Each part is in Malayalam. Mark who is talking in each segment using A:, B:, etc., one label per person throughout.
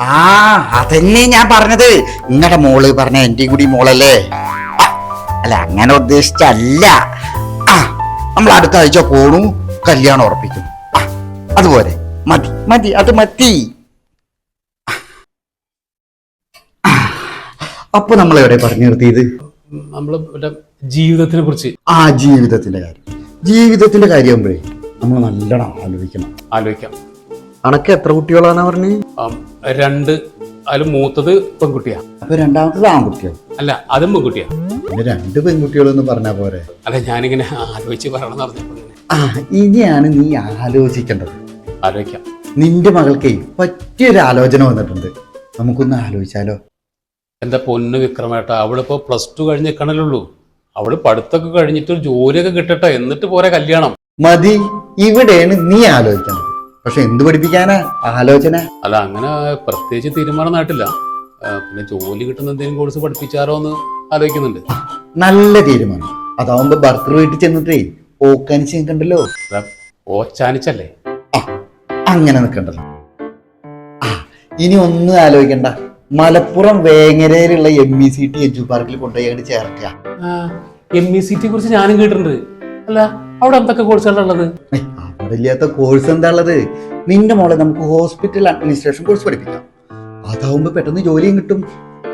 A: ആ അതന്നെ ഞാൻ പറഞ്ഞത്. നിങ്ങളുടെ മോൾ പറഞ്ഞ എന്റെ കൂടി മോളല്ലേ? അല്ല അങ്ങനെ ഉദ്ദേശിച്ചല്ല. ആ നമ്മൾ അടുത്ത ആഴ്ച പോണു. കല്യാണം ഉറപ്പിക്കും. അതുപോലെ. മതി മതി അത് മതി. അപ്പൊ നമ്മൾ എവിടെ പറഞ്ഞു നിർത്തിയത്?
B: നമ്മൾ മറ്റേ ജീവിതത്തിനെ കുറിച്ച്.
A: ആ ജീവിതത്തിന്റെ കാര്യം. ജീവിതത്തിന്റെ കാര്യമാകുമ്പോഴേ നമ്മൾ നല്ലോണം ആലോചിക്കണം.
B: ആലോചിക്കാം.
A: അണക്ക് എത്ര കുട്ടികളാണ് പറഞ്ഞു?
B: രണ്ട് അതിൽ മൂത്തത് പെൺകുട്ടിയാ.
A: അപ്പൊ രണ്ടാമത്തത് ആൺകുട്ടികൾ
B: അല്ല അതും പെൺകുട്ടിയാ.
A: പിന്നെ രണ്ട് പെൺകുട്ടികളെന്ന് പറഞ്ഞാ പോരെ?
B: അല്ല ഞാനിങ്ങനെ ആലോചിച്ച് പറയണമെന്ന് പറഞ്ഞപ്പോ ഇങ്ങനെ
A: ആ ഇനിയാണ് നീ ആലോചിക്കേണ്ടത്.
B: ആലോചിക്കാം.
A: നിന്റെ മകൾക്കേ പറ്റിയൊരു ആലോചന വന്നിട്ടുണ്ട്. നമുക്കൊന്ന് ആലോചിച്ചാലോ?
B: എന്റെ പൊന്ന് വിക്രമേട്ട അവളിപ്പോ പ്ലസ് ടു കഴിഞ്ഞ് നിൽക്കണല്ലുള്ളൂ അവൾ പഠിത്തമൊക്കെ കഴിഞ്ഞിട്ട് ഒരു ജോലിയൊക്കെ കിട്ടട്ടെ എന്നിട്ട് പോരെ കല്യാണം.
A: മതി ഇവിടെയാണ് നീ ആലോചിക്കേണ്ടത് പക്ഷെ എന്ത് പഠിപ്പിക്കാനാ? ആലോചന?
B: അല്ല അങ്ങനെ പ്രത്യേകിച്ച് തീരുമാനം നാട്ടില്ല പിന്നെ ജോലി കിട്ടുന്ന എന്തെങ്കിലും കോഴ്സ് പഠിപ്പിച്ചാലോ എന്ന് ആലോചിക്കുന്നുണ്ട്.
A: നല്ല തീരുമാനം. അതാവുമ്പോ ബർത്ത് വീട്ടിൽ ചെന്നിട്ടേ ഓക്കാനിച്ച് നിൽക്കണ്ടല്ലോ?
B: ഓച്ചാനിച്ചല്ലേ?
A: അങ്ങനെ നിൽക്കണ്ടല്ലോ. ആ ഇനി ഒന്നും ആലോചിക്കണ്ട. Malappuram വേങ്ങരയിലുള്ള M E C T edu പാർക്കിൽ കൊണ്ടുപോയി ചേർക്കുക
B: എം ഇ സി ടി കുറിച്ച് ഞാനും കേട്ടിട്ടുണ്ട്. അല്ല അവിടെ എന്തൊക്കെ കോഴ്സുകളാണ് ഉള്ളത്?
A: ഇല്ലാത്ത കോഴ്സ് എന്താ ഉള്ളത് നിന്റെ മോളെ നമുക്ക് ഹോസ്പിറ്റൽ അഡ്മിനിസ്ട്രേഷൻ കോഴ്സ് പഠിപ്പിക്കാം. അതാവുമ്പോ പെട്ടെന്ന് ജോലിയും കിട്ടും.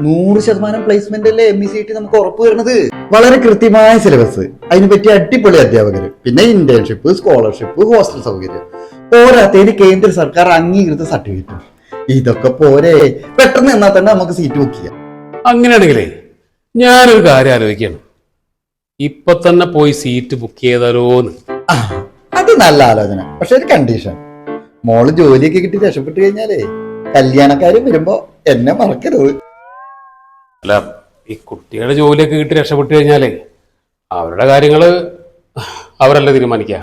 A: നൂറ് ശതമാനം പ്ലേസ്മെന്റ് അല്ലേ എം ഇ സി ടി നമുക്ക് ഉറപ്പ് വരുന്നത്? വളരെ കൃത്യമായ സിലബസ് അതിനെ പറ്റി അടിപൊളി അധ്യാപകർ പിന്നെ ഇന്റേൺഷിപ്പ് സ്കോളർഷിപ്പ് ഹോസ്റ്റൽ സൗകര്യം. പോരാത്തതിന് കേന്ദ്ര സർക്കാർ അംഗീകൃത സർട്ടിഫിക്കറ്റ് ഇതൊക്കെ പോരെ. പെട്ടെന്ന് എന്നാൽ തന്നെ നമുക്ക് സീറ്റ് ബുക്ക് ചെയ്യാം.
B: അങ്ങനെയാണെങ്കിലേ ഞാനൊരു കാര്യം ആലോചിക്കണം. ഇപ്പൊ തന്നെ പോയി സീറ്റ് ബുക്ക് ചെയ്താലോന്ന്.
A: ആ, അത് നല്ല ആലോചന. പക്ഷെ ഒരു കണ്ടീഷൻ മോൾ ജോലിയൊക്കെ കിട്ടി രക്ഷപ്പെട്ടു കഴിഞ്ഞാലേ കല്യാണക്കാരി വരുമ്പോ എന്നെ മറക്കരുത്.
B: അല്ല ഈ കുട്ടികളുടെ ജോലിയൊക്കെ കിട്ടി രക്ഷപ്പെട്ടു കഴിഞ്ഞാലേ അവരുടെ കാര്യങ്ങൾ അവരല്ലേ തീരുമാനിക്കുക